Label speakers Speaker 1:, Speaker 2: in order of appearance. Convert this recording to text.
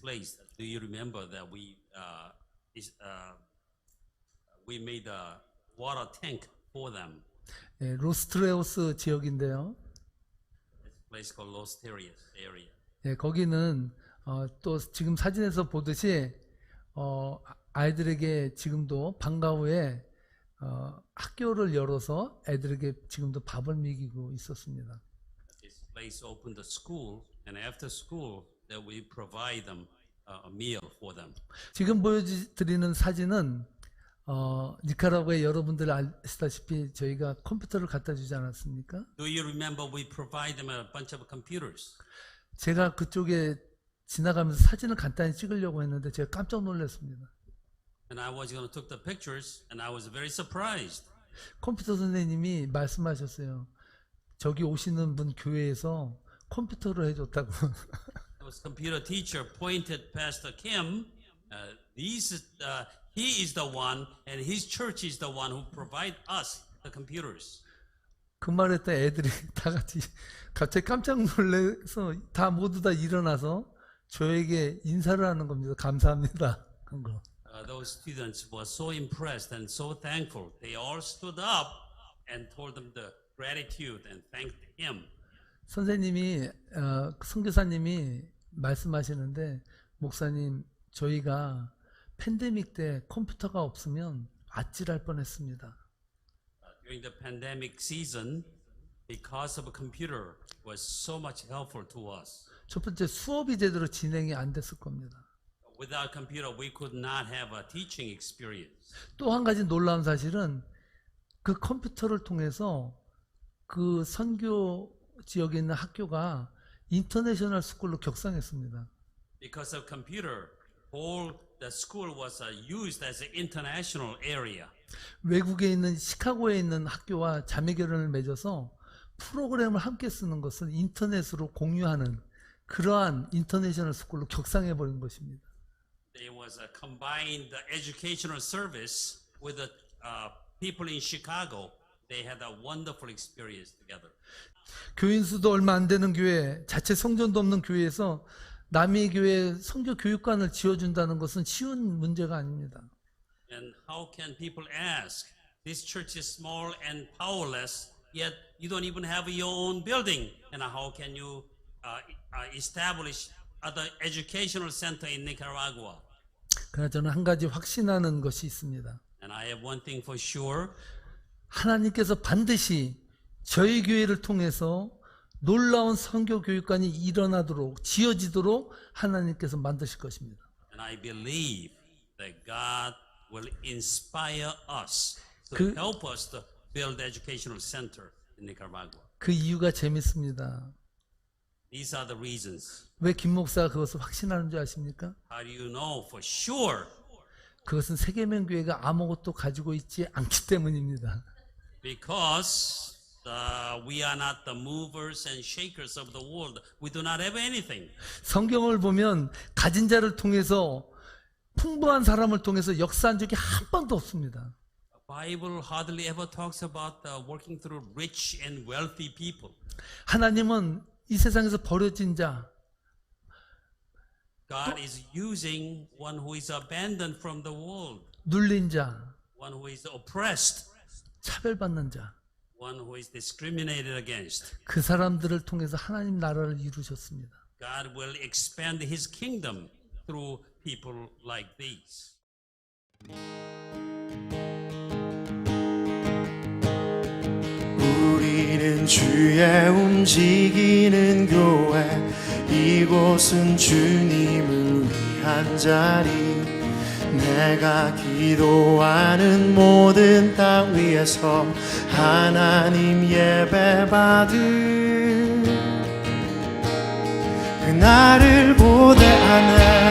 Speaker 1: place. Do you remember that we uh, is, uh, we made a water tank for them?
Speaker 2: 예, 로스트레오스 지역인데요.
Speaker 1: A place called Los Terriers area.
Speaker 2: 예, 거기는 어, 또 지금 사진에서 보듯이 어, 아- 아이들에게 지금도 방과 후에 어, 학교를 열어서 애들에게 지금도 밥을 먹이고 있었습니다.
Speaker 1: Place opened a school, and after school, that we provide them uh, a meal for them.
Speaker 2: 지금 보여드리는 사진은 어, 니카라구에 여러분들 아시다시피 저희가 컴퓨터를 갖다 주지 않았습니까?
Speaker 1: Do you remember we provide them a bunch of computers?
Speaker 2: 제가 그쪽에 지나가면서 사진을 간단히 찍으려고 했는데 제가 깜짝 놀랐습니다.
Speaker 1: And I was going to take the pictures, and I was very surprised.
Speaker 2: 컴퓨터 선생님이 말씀하셨어요. 저기 오시는 분 교회에서 컴퓨터를 해줬다고.
Speaker 1: Was computer teacher pointed Pastor Kim. Uh, these, uh, he is the one, and his church is the one who provide us the computers.
Speaker 2: 그 말했다 애들이 다 같이 갑자기 깜짝 놀라서 다 모두 다 일어나서 저에게 인사를 하는 겁니다. 감사합니다. 한 거.
Speaker 1: Uh, those students were so impressed and so thankful. They all stood up and told them the gratitude and thanked him.
Speaker 2: 선생님이 어, 선교사님이 말씀하시는데 목사님 저희가 팬데믹 때 컴퓨터가 없으면 아찔할 뻔했습니다.
Speaker 1: Uh, during the pandemic season, because of a computer was so much helpful to us.
Speaker 2: 첫 번째 수업이 제대로 진행이 안 됐을 겁니다.
Speaker 1: Without computer, we could not have a teaching experience.
Speaker 2: 또 한 가지 놀라운 사실은 그 컴퓨터를 통해서 그 선교 지역에 있는 학교가 인터내셔널 스쿨로 격상했습니다.
Speaker 1: Because of computer, all the school was uh, used as an international area.
Speaker 2: 외국에 있는 시카고에 있는 학교와 자매 결연을 맺어서 프로그램을 함께 쓰는 것을 인터넷으로 공유하는 그러한 인터내셔널 스쿨로 격상해 버린 것입니다.
Speaker 1: There was a combined educational service with the uh, people in Chicago. They had a wonderful experience together.
Speaker 2: 교인 수도 얼마 안 되는 교회, 자체 성전도 없는 교회에서 남의 교회 성교 교육관을 지어준다는 것은 쉬운 문제가 아닙니다.
Speaker 1: And how can people ask? This church is small and powerless, yet you don't even have your own building. And how can you uh, uh, establish other educational center in Nicaragua?
Speaker 2: 그러나 저는 한 가지 확신하는 것이 있습니다.
Speaker 1: And I have one thing for sure.
Speaker 2: 하나님께서 반드시 저희 교회를 통해서 놀라운 선교 교육관이 일어나도록 지어지도록 하나님께서 만드실 것입니다.
Speaker 1: And I believe that God will inspire us to
Speaker 2: 그-
Speaker 1: help us to build educational center in Nicaragua.
Speaker 2: 그 이유가 재밌습니다.
Speaker 1: These are the reasons.
Speaker 2: 왜 김 목사가 그것을 확신하는 줄 아십니까?
Speaker 1: How do you know for sure?
Speaker 2: 그것은 세계명 교회가 아무것도 가지고 있지 않기 때문입니다.
Speaker 1: Because uh, we are not the movers and shakers of the world. We do not have anything.
Speaker 2: 성경을 보면 가진 자를 통해서 풍부한 사람을 통해서 역사한 적이 한 번도 없습니다.
Speaker 1: The Bible hardly ever talks about uh, working through rich and wealthy people.
Speaker 2: 하나님은 이 세상에서 버려진 자,
Speaker 1: God is using one who is abandoned from the world,
Speaker 2: 눌린 자,
Speaker 1: one who is oppressed,
Speaker 2: 차별받는 자,
Speaker 1: one who is discriminated against.
Speaker 2: 그 사람들을 통해서 하나님 나라를 이루셨습니다.
Speaker 1: God will expand his kingdom through people like these.
Speaker 3: 우리는 주의 움직이는 교회 이곳은 주님을 위한 자리 내가 기도하는 모든 땅 위에서 하나님 예배 받을 그날을 보대하네